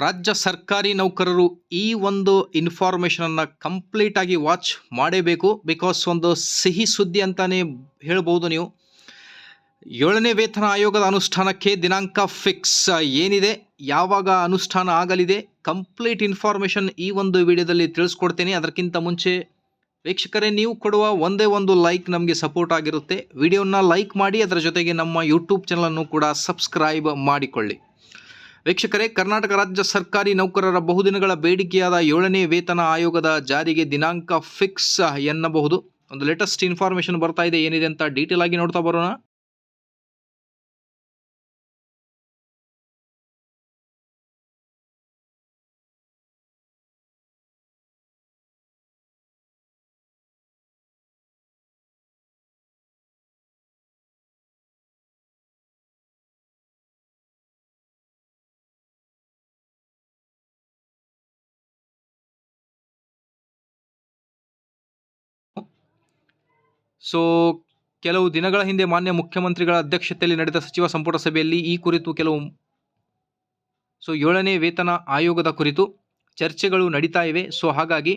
ರಾಜ್ಯ ಸರ್ಕಾರಿ ನೌಕರರು ಈ ಒಂದು ಇನ್ಫಾರ್ಮೇಷನನ್ನು ಕಂಪ್ಲೀಟಾಗಿ ವಾಚ್ ಮಾಡೇಬೇಕು. ಬಿಕಾಸ್ ಒಂದು ಸಿಹಿ ಸುದ್ದಿ ಅಂತಾನೆ ಹೇಳ್ಬೋದು ನೀವು. ಏಳನೇ ವೇತನ ಆಯೋಗದ ಅನುಷ್ಠಾನಕ್ಕೆ ದಿನಾಂಕ ಫಿಕ್ಸ್ ಏನಿದೆ? ಯಾವಾಗ ಅನುಷ್ಠಾನ ಆಗಲಿದೆ? ಕಂಪ್ಲೀಟ್ ಇನ್ಫಾರ್ಮೇಷನ್ ಈ ಒಂದು ವಿಡಿಯೋದಲ್ಲಿ ತಿಳಿಸ್ಕೊಡ್ತೀನಿ. ಅದಕ್ಕಿಂತ ಮುಂಚೆ ವೀಕ್ಷಕರೇ, ನೀವು ಕೊಡುವ ಒಂದೇ ಒಂದು ಲೈಕ್ ನಮಗೆ ಸಪೋರ್ಟ್ ಆಗಿರುತ್ತೆ. ವಿಡಿಯೋನ ಲೈಕ್ ಮಾಡಿ, ಅದರ ಜೊತೆಗೆ ನಮ್ಮ ಯೂಟ್ಯೂಬ್ ಚಾನಲನ್ನು ಕೂಡ ಸಬ್ಸ್ಕ್ರೈಬ್ ಮಾಡಿಕೊಳ್ಳಿ. ವೀಕ್ಷಕರೇ, ಕರ್ನಾಟಕ ರಾಜ್ಯ ಸರ್ಕಾರಿ ನೌಕರರ ಬಹುದಿನಗಳ ಬೇಡಿಕೆಯಾದ ಏಳನೇ ವೇತನ ಆಯೋಗದ ಜಾರಿಗೆ ದಿನಾಂಕ ಫಿಕ್ಸ್ ಎನ್ನಬಹುದು. ಒಂದು ಲೇಟೆಸ್ಟ್ ಇನ್ಫಾರ್ಮೇಷನ್ ಬರ್ತಾ ಇದೆ, ಏನಿದೆ ಅಂತ ಡೀಟೇಲ್ ಆಗಿ ನೋಡ್ತಾ ಬರೋಣ. ಸೊ ಕೆಲವು ದಿನಗಳ ಹಿಂದೆ ಮಾನ್ಯ ಮುಖ್ಯಮಂತ್ರಿಗಳ ಅಧ್ಯಕ್ಷತೆಯಲ್ಲಿ ನಡೆದ ಸಚಿವ ಸಂಪುಟ ಸಭೆಯಲ್ಲಿ ಈ ಕುರಿತು ಕೆಲವು ಸೊ ಏಳನೇ ವೇತನ ಆಯೋಗದ ಕುರಿತು ಚರ್ಚೆಗಳು ನಡೀತಾ ಇವೆ. ಸೊ ಹಾಗಾಗಿ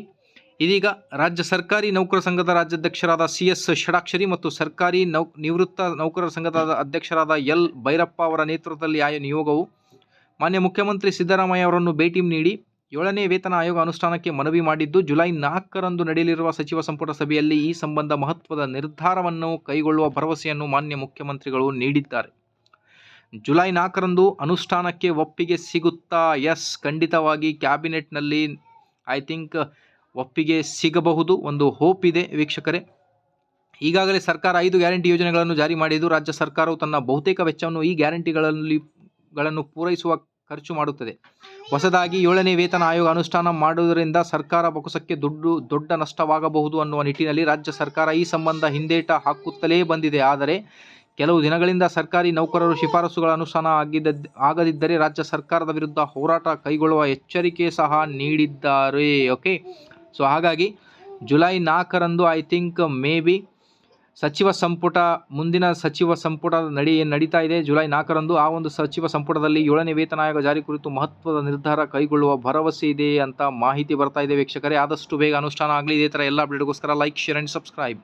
ಇದೀಗ ರಾಜ್ಯ ಸರ್ಕಾರಿ ನೌಕರ ಸಂಘದ ರಾಜ್ಯಾಧ್ಯಕ್ಷರಾದ ಸಿ ಎಸ್ ಷಡಾಕ್ಷರಿ ಮತ್ತು ಸರ್ಕಾರಿ ನೌ, ನಿವೃತ್ತ ನೌಕರರ ಸಂಘದ ಅಧ್ಯಕ್ಷರಾದ ಎಲ್ ಭೈರಪ್ಪ ಅವರ ನೇತೃತ್ವದಲ್ಲಿ ಆಯ ನಿಯೋಗವು ಮಾನ್ಯ ಮುಖ್ಯಮಂತ್ರಿ ಸಿದ್ದರಾಮಯ್ಯ ಅವರನ್ನು ಭೇಟಿ ನೀಡಿ ಏಳನೇ ವೇತನ ಆಯೋಗ ಅನುಷ್ಠಾನಕ್ಕೆ ಮನವಿ ಮಾಡಿದ್ದು, ಜುಲೈ ನಾಲ್ಕರಂದು ನಡೆಯಲಿರುವ ಸಚಿವ ಸಂಪುಟ ಸಭೆಯಲ್ಲಿ ಈ ಸಂಬಂಧ ಮಹತ್ವದ ನಿರ್ಧಾರವನ್ನು ಕೈಗೊಳ್ಳುವ ಭರವಸೆಯನ್ನು ಮಾನ್ಯ ಮುಖ್ಯಮಂತ್ರಿಗಳು ನೀಡಿದ್ದಾರೆ. ಜುಲೈ ನಾಲ್ಕರಂದು ಅನುಷ್ಠಾನಕ್ಕೆ ಒಪ್ಪಿಗೆ ಸಿಗುತ್ತಾ? ಎಸ್, ಖಂಡಿತವಾಗಿ ಕ್ಯಾಬಿನೆಟ್ನಲ್ಲಿ ಐ ಥಿಂಕ್ ಒಪ್ಪಿಗೆ ಸಿಗಬಹುದು. ಒಂದು ಹೋಪ್ ಇದೆ ವೀಕ್ಷಕರೇ. ಈಗಾಗಲೇ ಸರ್ಕಾರ ಐದು ಗ್ಯಾರಂಟಿ ಯೋಜನೆಗಳನ್ನು ಜಾರಿ ಮಾಡಿದ್ದು, ರಾಜ್ಯ ಸರ್ಕಾರವು ತನ್ನ ಬಹುತೇಕ ವೆಚ್ಚವನ್ನು ಈ ಗ್ಯಾರಂಟಿಗಳಲ್ಲಿ ಗಳನ್ನು ಪೂರೈಸುವ ಖರ್ಚು ಮಾಡುತ್ತದೆ. ಹೊಸದಾಗಿ ಏಳನೇ ವೇತನ ಆಯೋಗ ಅನುಷ್ಠಾನ ಮಾಡುವುದರಿಂದ ಸರ್ಕಾರ ಬೊಕ್ಕಸಕ್ಕೆ ದುಡ್ಡು, ದೊಡ್ಡ ನಷ್ಟವಾಗಬಹುದು ಅನ್ನುವ ನಿಟ್ಟಿನಲ್ಲಿ ರಾಜ್ಯ ಸರ್ಕಾರ ಈ ಸಂಬಂಧ ಹಿಂದೇಟ ಹಾಕುತ್ತಲೇ ಬಂದಿದೆ. ಆದರೆ ಕೆಲವು ದಿನಗಳಿಂದ ಸರ್ಕಾರಿ ನೌಕರರು ಶಿಫಾರಸುಗಳ ಅನುಷ್ಠಾನ ಆಗಿದ್ದ, ಆಗದಿದ್ದರೆ ರಾಜ್ಯ ಸರ್ಕಾರದ ವಿರುದ್ಧ ಹೋರಾಟ ಕೈಗೊಳ್ಳುವ ಎಚ್ಚರಿಕೆ ಸಹ ನೀಡಿದ್ದಾರೆ. ಓಕೆ? ಸೊ, ಹಾಗಾಗಿ ಜುಲೈ ನಾಲ್ಕರಂದು ಐ ಥಿಂಕ್ ಮೇ ಬಿ ಸಚಿವ ಸಂಪುಟ, ಮುಂದಿನ ಸಚಿವ ಸಂಪುಟ ನಡಿ, ನಡೀತಾ ಇದೆ. ಜುಲೈ ನಾಲ್ಕರಂದು ಆ ಒಂದು ಸಚಿವ ಸಂಪುಟದಲ್ಲಿ ಏಳನೇ ವೇತನ ಆಯೋಗ ಜಾರಿ ಕುರಿತು ಮಹತ್ವದ ನಿರ್ಧಾರ ಕೈಗೊಳ್ಳುವ ಭರವಸೆ ಇದೆ ಅಂತ ಮಾಹಿತಿ ಬರ್ತಾ ಇದೆ ವೀಕ್ಷಕರೇ. ಆದಷ್ಟು ಬೇಗ ಅನುಷ್ಠಾನ ಆಗಲಿ. ಇದೇ ಥರ ಎಲ್ಲ ಅಪ್ಡೇಟ್ಗೋಸ್ಕರ ಲೈಕ್ ಶೇರ್ ಆ್ಯಂಡ್ ಸಬ್ಸ್ಕ್ರೈಬ್